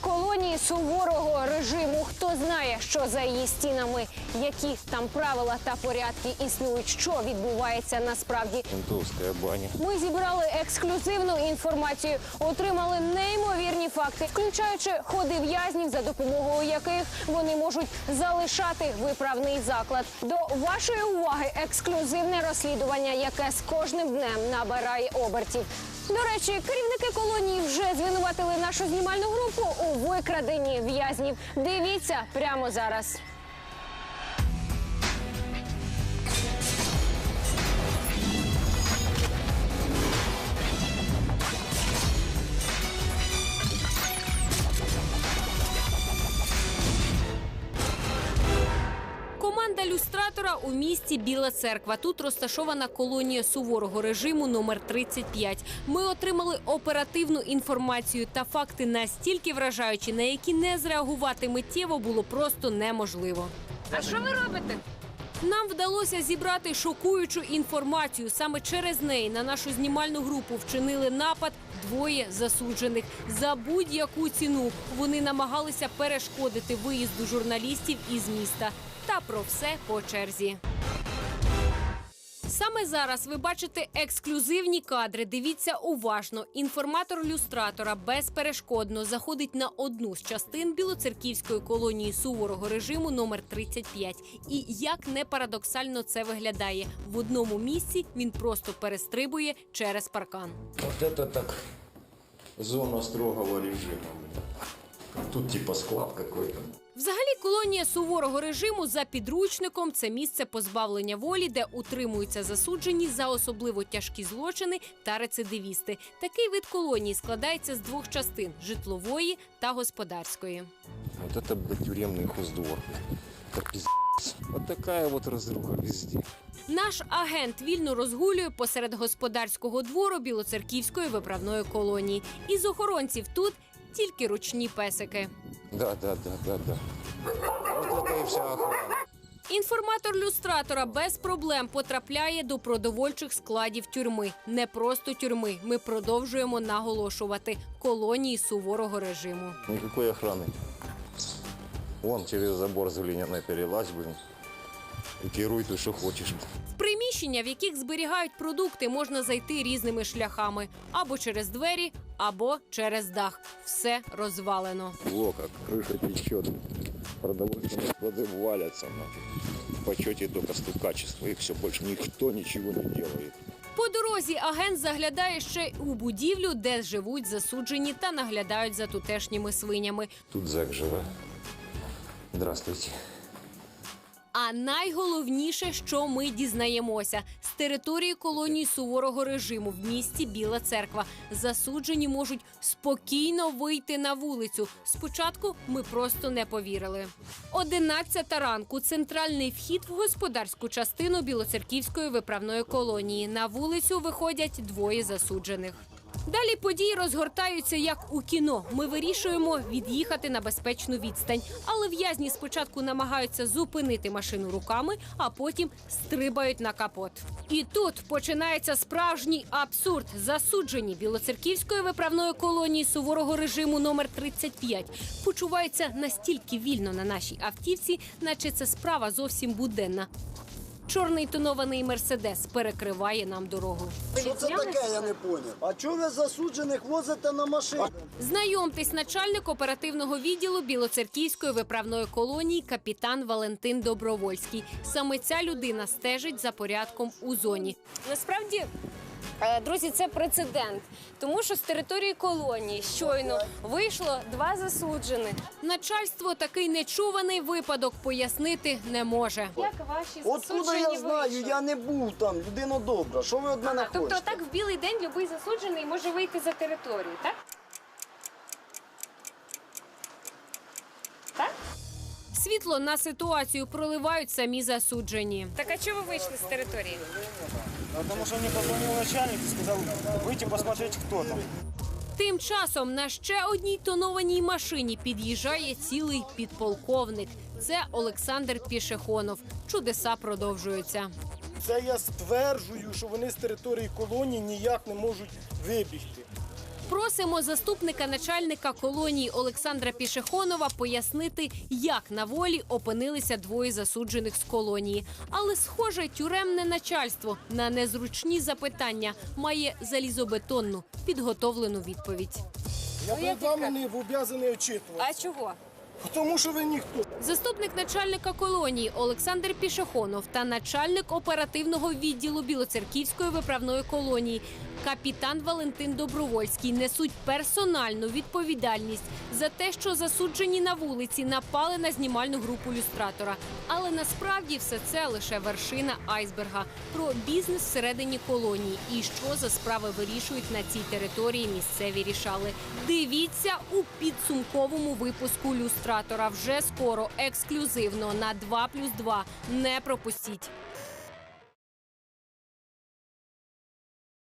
колонії суворого режиму. Хто знає, що за її стінами, які там правила та порядки існують, що відбувається насправді. Ментовская баня. Ми зібрали ексклюзивну інформацію, отримали неймовірні факти, включаючи ходи в'язнів, за допомогою яких вони можуть залишати виправний заклад. До вашої уваги ексклюзивне розслідування, яке з кожним днем набирає обертів. До речі, керівники колонії вже звинуватили нашу знімальну групу у викраденні в'язнів. Дивіться прямо зараз. Люстратора у місті Біла Церква. Тут розташована колонія суворого режиму номер 35. Ми отримали оперативну інформацію та факти настільки вражаючі, на які не зреагувати миттєво було просто неможливо. А що ви робите? Нам вдалося зібрати шокуючу інформацію. Саме через неї на нашу знімальну групу вчинили напад двоє засуджених. За будь-яку ціну вони намагалися перешкодити виїзду журналістів із міста. Та про все по черзі. Саме зараз ви бачите ексклюзивні кадри. Дивіться уважно. Інформатор люстратора безперешкодно заходить на одну з частин білоцерківської колонії суворого режиму номер 35. І як не парадоксально це виглядає, в одному місці він просто перестрибує через паркан. Вот это так зона строгого режима. блин. Тут типа склад какой-то. Взагалі, колонія суворого режиму за підручником це місце позбавлення волі, де утримуються засуджені за особливо тяжкі злочини та рецидивісти. Такий вид колонії складається з двох частин житлової та господарської. Вот это, блядь, тюремный хоздвор. Это пиздец. Вот такая вот разруха везде. Наш агент вільно розгулює посеред господарського двору білоцерківської виправної колонії. Із охоронців тут тільки ручні песики. Да, да, да, да, да. Вот это и вся охрана. Інформатор люстратора без проблем потрапляє до продовольчих складів тюрми. Не просто тюрми. Ми продовжуємо наголошувати колонії суворого режиму. Никакой охраны. Вон через забор Зеленина перелазь, блин И керуй ты, что хочешь. В приміщення, в яких зберігають продукти, можна зайти різними шляхами або через двері, або через дах. Все розвалено. О, как крыша течет. Продовольственные склады валятся. нахуй. В почете только стукачество. Их все больше никто ничего не делает. По дорозі агент заглядає ще у будівлю, де живуть засуджені та наглядають за тутешніми свинями. Тут Зак живе. Здравствуйте. А найголовніше, що ми дізнаємося, з території колонії суворого режиму в місті Біла Церква засуджені можуть спокійно вийти на вулицю. Спочатку ми просто не повірили. Одинадцята ранку центральний вхід в господарську частину білоцерківської виправної колонії. На вулицю виходять двоє засуджених. Далі події розгортаються як у кіно. Ми вирішуємо від'їхати на безпечну відстань, але в'язні спочатку намагаються зупинити машину руками, а потім стрибають на капот. І тут починається справжній абсурд. Засуджені білоцерківської виправної колонії суворого режиму номер 35 почуваються настільки вільно на нашій автівці, наче це справа зовсім буденна. Чорний тонований мерседес перекриває нам дорогу. Що це таке, я не поняв. А чого ви засуджених возите на машину? Знайомтесь, начальник оперативного відділу Білоцерківської виправної колонії капітан Валентин Добровольський. Саме ця людина стежить за порядком у зоні. Насправді, друзі, це прецедент, тому що з території колонії щойно вийшло два засуджених. Начальство такий нечуваний випадок пояснити не може. Як ваші Откуда я знаю? Я не був там, людина добра. Що ви від мене Ага, тобто так в білий день будь-який засуджений може вийти за територію? Так? Світло на ситуацію проливають самі засуджені. Так а чого ви вийшли з території? Потому что мне позвонил начальник и сказал выйти посмотреть, кто там. Тим часом на ще одній тонованій машині під'їжджає цілий підполковник. Це Олександр Пішехонов. Чудеса продовжуються. Це я стверджую, що вони з території колонії ніяк не можуть вибігти. Просимо заступника начальника колонії Олександра Пішехонова пояснити, як на волі опинилися двоє засуджених з колонії. Але, схоже, тюремне начальство на незручні запитання має залізобетонну підготовлену відповідь. Я вами не обов'язаний очитувати. А чого? Тому що ви ніхто. Заступник начальника колонії Олександр Пішехонов та начальник оперативного відділу Білоцерківської виправної колонії капітан Валентин Добровольський несуть персональну відповідальність за те, що засуджені на вулиці напали на знімальну групу люстратора. Але насправді все це лише вершина айсберга про бізнес всередині колонії і що за справи вирішують на цій території місцеві рішали. Дивіться у підсумковому випуску люстратора вже скоро ексклюзивно на 2+,2. Не пропустіть.